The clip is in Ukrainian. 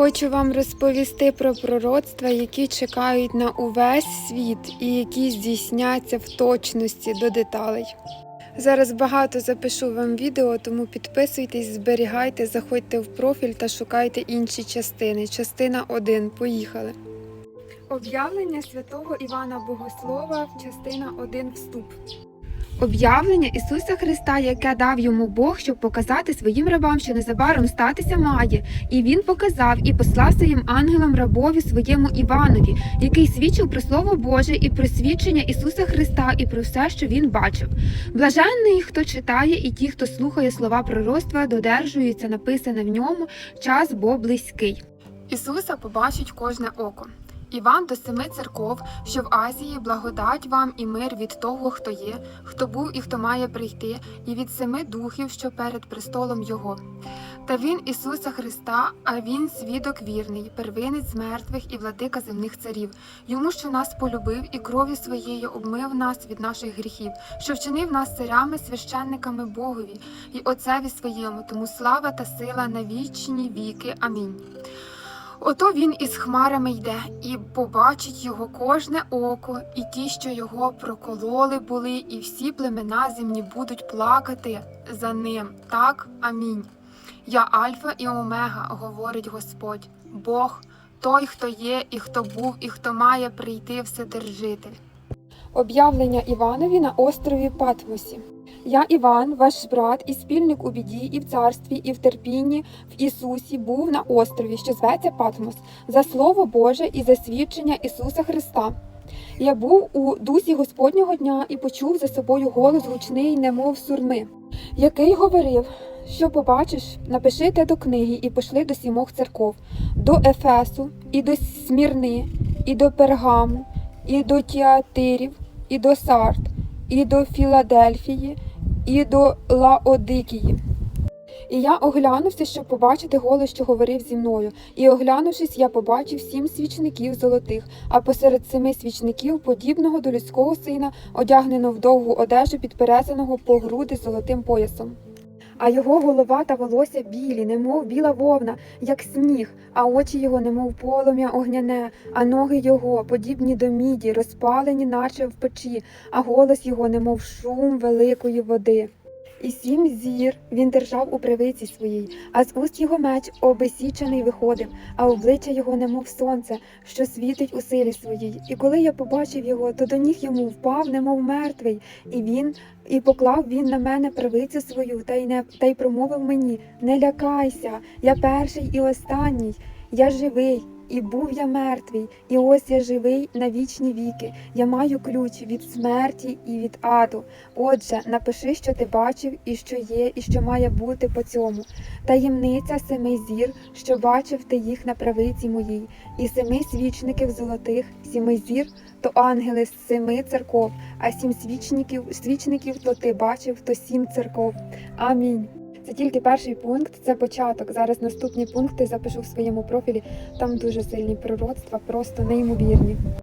Хочу вам розповісти про пророцтва, які чекають на увесь світ і які здійсняться в точності до деталей. Зараз багато запишу вам відео, тому підписуйтесь, зберігайте, заходьте в профіль та шукайте інші частини. Частина 1. Поїхали. Об'явлення святого Івана Богослова, частина 1. Вступ. Об'явлення Ісуса Христа, яке дав йому Бог, щоб показати своїм рабам, що незабаром статися має, і він показав і послав своїм ангелам рабові своєму Іванові, який свідчив про Слово Боже і про свідчення Ісуса Христа, і про все, що він бачив. Блаженний, хто читає, і ті, хто слухає слова пророцтва, додержуються написане в ньому час, бо близький. Ісуса побачить кожне око. Іван до семи церков, що в Азії благодать вам і мир від того, хто є, хто був і хто має прийти, і від семи духів, що перед престолом Його. Та він Ісуса Христа, а Він свідок вірний, первинець мертвих і владика земних царів, йому, що нас полюбив і кров'ю своєю обмив нас від наших гріхів, що вчинив нас царями, священниками Богові і Отцеві своєму, тому слава та сила на вічні віки. Амінь. Ото він із хмарами йде, і побачить його кожне око, і ті, що його прокололи були, і всі племена земні будуть плакати за ним. Так, амінь. Я Альфа і Омега, говорить Господь, Бог, той, хто є, і хто був, і хто має прийти Вседержитель. Об'явлення Іванові на острові Патмосі. Я Іван, ваш брат і спільник у біді, і в царстві, і в терпінні в Ісусі був на острові, що зветься Патмос, за Слово Боже і за свідчення Ісуса Христа. Я був у дусі Господнього дня і почув за собою голос гучний, немов сурми, який говорив, що побачиш, напиши те до книги і пошли до сімох церков, до Ефесу, і до Смірни, і до Пергаму, і до Тіатирів, і до Сарт, і до Філадельфії, і до Лаодикії. І я оглянувся, щоб побачити голос, що говорив зі мною. І оглянувшись, я побачив сім свічників золотих, а посеред семи свічників, подібного до людського сина, одягнено в довгу одежу, підперезаного по груди золотим поясом. А його голова та волосся білі, немов біла вовна, як сніг, а очі його, немов полум'я огняне, а ноги його, подібні до міді, розпалені, наче в печі, а голос його, немов шум великої води. І сім зір він держав у правиці своїй, а з уст його меч обесічений виходив, а обличчя його немов сонце, що світить у силі своїй. І коли я побачив його, то до ніг йому впав, немов мертвий, і він і поклав він на мене правицю свою, та й не та й промовив мені: Не лякайся, я перший і останній, я живий. І був я мертвий, і ось я живий на вічні віки. Я маю ключ від смерті і від аду. Отже, напиши, що ти бачив, і що є, і що має бути по цьому. Таємниця семи зір, що бачив ти їх на правиці моїй, і семи свічників золотих, сіми зір то ангели з семи церков, а сім свічників, свічників то ти бачив, то сім церков. Амінь. Це тільки перший пункт, це початок. Зараз наступні пункти запишу в своєму профілі. Там дуже сильні пророцтва, просто неймовірні.